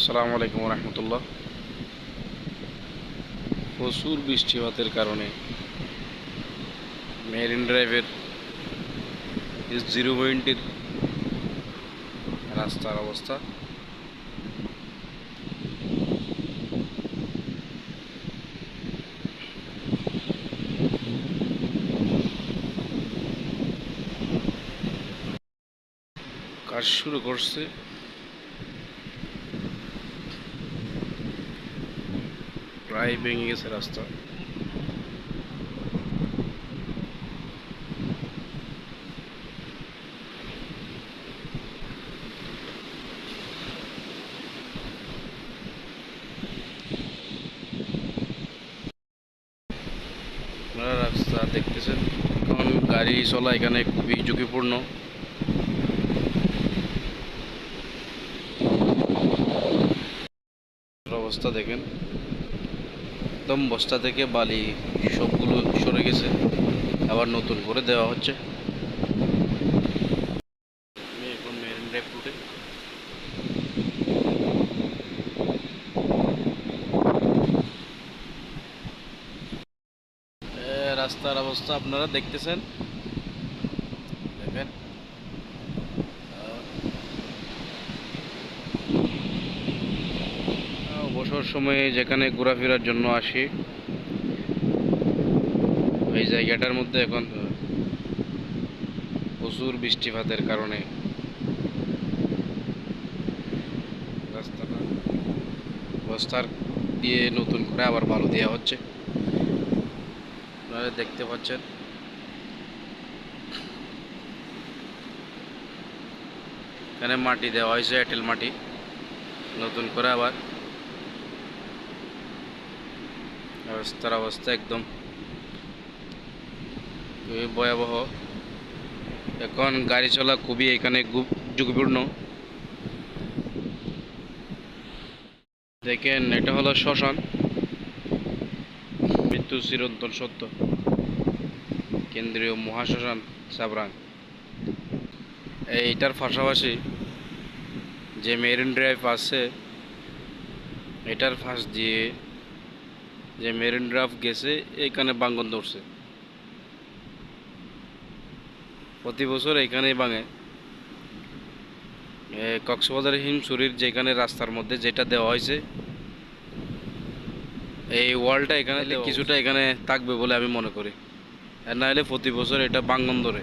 আসসালামু আলাইকুম রহমতুল্লাহ প্রচুর বৃষ্টিপাতের কারণে মেরিন ড্রাইভের জিরো পয়েন্টের রাস্তার অবস্থা। কাজ শুরু করছে। প্রায় ভেঙে গেছে রাস্তা। রাস্তা দেখতেছেন এখন গাড়ি চলা এখানে খুবই ঝুঁকিপূর্ণ। অবস্থা দেখেন। একদম বস্তা থেকে বালি সবগুলো সরে গেছে। আবার নতুন করে দেওয়া হচ্ছে। রাস্তার অবস্থা আপনারা দেখতেছেন? দেখেন। অবসর সময়ে যেখানে ঘোরাফেরার জন্য আসি এই জায়গাটার মধ্যে এখন প্রচুর বৃষ্টিপাতের কারণে রাস্তাটা বস্তার দিয়ে নতুন করে আবার বালু দেওয়া হচ্ছে। আপনারা দেখতে পাচ্ছেন। এখানে মাটি দেওয়া হয়েছে এঁটেল মাটি। নতুন করে আবার রাস্তার অবস্থা একদম খুবই ভয়াবহ। এখন গাড়ি চলা খুবই এখানে ঝুঁকিপূর্ণ। দেখেন, এটা হলো শ্মশান। মৃত্যু চিরন্তন সত্য। কেন্দ্রীয় মহাশ্মশান সাবরাং। এইটার পাশাপাশি যে মেরিন ড্রাইভ আছে, এটার ফাঁস দিয়ে যে মেরিন ড্রাইভ গেছে এইখানে বাঙ্গন ধরছে। প্রতি বছর এইখানেই বাঙে কক্সবাজার হিমসুরির যেখানে রাস্তার মধ্যে যেটা দেওয়া হয়েছে এই ওয়ালটা এখানে কিছুটা এখানে থাকবে বলে আমি মনে করি। আর না হলে প্রতি বছর এটা বাঙ্গন ধরে।